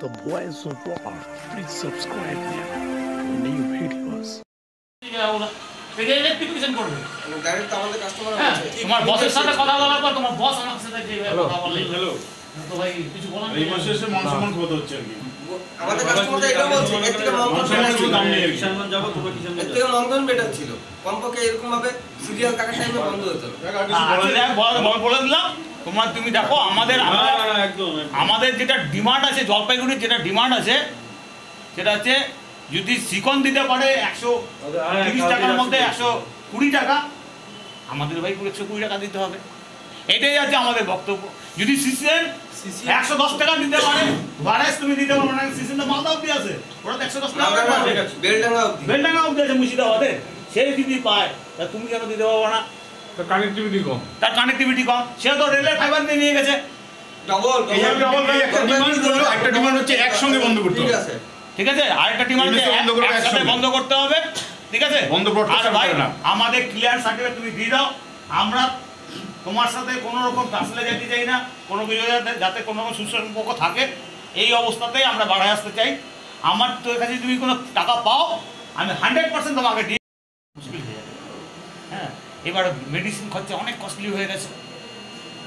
The Voice of War. Please subscribe here. For new videos. Rectification করবে direct আমাদের customer তোমার বসের সাথে কথা বলার পর তোমার বস আমার সাথে কথা বললে হ্যালো তো ভাই কিছু বলার এই মাসে এসে মান সম্মান কত হচ্ছে আর কি। আমাদের কাস্টমার এটা বলছে এর থেকে মঙ্গল ছিল দাম কি। কিষানগঞ্জ এর থেকে মঙ্গল বেটার ছিল। কমপক্ষে এরকম ভাবে সিরিয়াল থাকার টাইমে বন্ধ হতো। আচ্ছা, বলে দিলাম। তোমরা তুমি দেখো আমাদের একদম একদম। আমাদের যেটা ডিমান্ড আছে জলপাইগুড়ির যেটা ডিমান্ড আছে সেটা হচ্ছে যদি সিকন দিতে পারে একশো হ্যাঁ, তিরিশ টাকার মধ্যে একশো কুড়ি টাকা। আমাদের ভাই একশো কুড়ি টাকা দিতে হবে। এটাই আছে আমাদের বক্তব্য। যদি সিসিএন একশো দশ টাকা দিতে পারে ভাড়াস তুমি দিতে পারো না সিসিএন তো মালদা অব্দি আছে। ওরা তো একশো দশ টাকা বেলডাঙ্গা অবধি বেলডাঙ্গা অব্দি আছে মুর্শিদাবাদে। সে যদি পায় তা তুমি কেন দিতে পারব না? কানেক্টিভিটি কম। তার কানেক্টিভিটি কম। সে তো রেলের ফাইবার দিয়ে নিয়ে গেছে। ডবল এই যে double ভাই, একটা demand হলো, একটা demand হচ্ছে একসঙ্গে বন্ধ করতে ঠিক আছে। ঠিক আছে? আরেকটা ডিমান্ড Business বন্ধ করবে একসাথে বন্ধ করতে হবে। ঠিক আছে? বন্ধ আর ভাই আমাদের ক্লিয়ার সার্টিফিকেট তুমি দিয়ে দাও। আমরা তোমার সাথে কোনো রকম যেতে চাই না। কোনো কিছু যাতে যাতে কোনো রকম সুসম্পর্ক থাকে। এই অবস্থাতেই আমরা বাড়ায় আসতে চাই। আমার তো কাছে তুমি কোনো টাকা পাও আমি হান্ড্রেড পার্সেন্ট তোমাকে দিয়ে মুশকিল হয়ে যাবে হ্যাঁ এবার মেডিসিন খরচা অনেক কস্টলি হয়ে গেছে।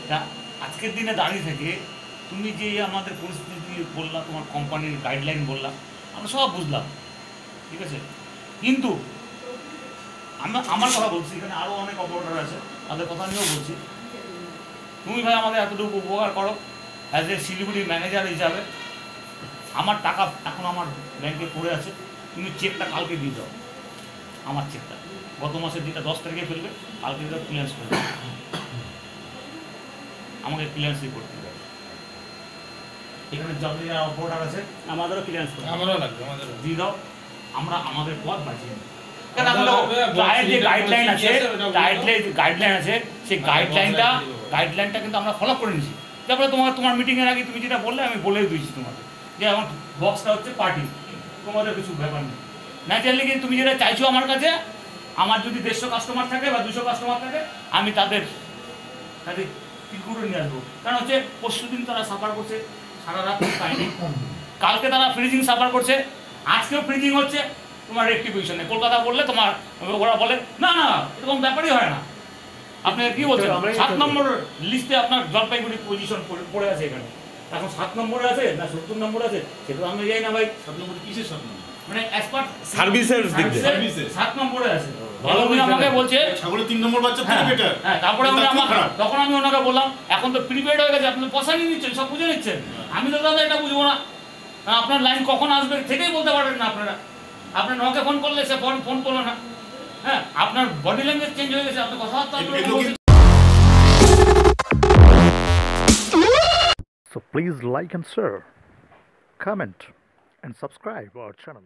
তা আজকের দিনে দাঁড়িয়ে থেকে তুমি যে আমাদের পরিস্থিতি বললা, তোমার কোম্পানির গাইডলাইন বললাম আমরা সব বুঝলাম। ঠিক আছে? কিন্তু আমরা, আমার কথা বলছি, এখানে আরও অনেক অপারেটর আছে, তাদের কথা নিয়েও বলছি। তুমি ভাই আমাদের এতটুকু উপকার করো অ্যাজ এ শিলিগুড়ি ম্যানেজার হিসাবে। আমার টাকা এখন আমার ব্যাংকে পড়ে আছে, তুমি চেকটা কালকে দিয়ে দাও। আমার চেকটা গত মাসের যেটা দশ তারিখে ফেলবে কালকে যেটা ক্লিয়ারেন্স করে দাও। আমাকে ক্লিয়ারেন্সই করতে হবে এখানে যত অপারেটর আছে আমাদেরও ক্লিয়ারেন্স করতে হবে। আমারও লাগবে আমাদের দিয়ে দাও আমরা আমাদের পথ বাঁচিয়ে নিই। গাইডলাইন আছে। গাইডলাইন গাইডলাইন আছে সেই হ্যাঁ, গাইডলাইনটা গাইডলাইনটা কিন্তু আমরা ফলো করে নিয়েছি তারপরে তোমার তোমার মিটিংয়ের আগে তুমি যেটা বললে আমি বলে দিয়েছি তোমাকে যে এখন বক্সটা হচ্ছে পার্টি তোমাদের কিছু ব্যাপার নেই ন্যাচারালি কিন্তু তুমি যেটা চাইছো আমার কাছে আমার যদি দেড়শো কাস্টমার থাকে বা দুশো কাস্টমার থাকে আমি তাদের তাদের টিকুটে নিয়ে আসব। কারণ হচ্ছে পরশু দিন তারা সাফার করছে সারা রাত পায়নি। কালকে তারা ফ্রিজিং সাফার করছে আজকেও ফ্রিজিং হচ্ছে তোমার রেক্টিফিকেশনে কলকাতা বললে তোমার ওরা বলে না না এরকম ব্যাপারই হয় না। আপনি কি বলছেন? সাত নম্বর লিস্টে আপনার জলপাইগুড়ি পজিশন পড়ে আছে এখানে। এখন সাত নম্বরে আছে না সত্তর নম্বরে আছে? সেটা তো আমি যাই না ভাই। সাত নম্বর কিসের সাত নম্বর? মানে এক্সপার্ট সার্ভিসের দিক দিয়ে। সার্ভিসের। সাত নম্বরে আছে ভালো উনি আমাকে বলছে ছাগলের তিন নম্বর বাচ্চা হ্যাঁ, থেকে বেটার হ্যাঁ, তারপরে উনি আমাকে তখন আমি ওনাকে বললাম এখন তো প্রিপেড হয়ে গেছে আপনি পয়সা নিয়ে নিচ্ছেন সব বুঝে নিচ্ছেন আমি তো দাদা এটা বুঝব না আপনার লাইন কখন আসবে থেকেই বলতে পারেন না আপনারা আপনার নকে ফোন করলে সে ফোন ফোন করল না হ্যাঁ আপনার বডি ল্যাঙ্গুয়েজ চেঞ্জ হয়ে গেছে আপনি কথাবার্তা। So please like and share, comment and subscribe our channel.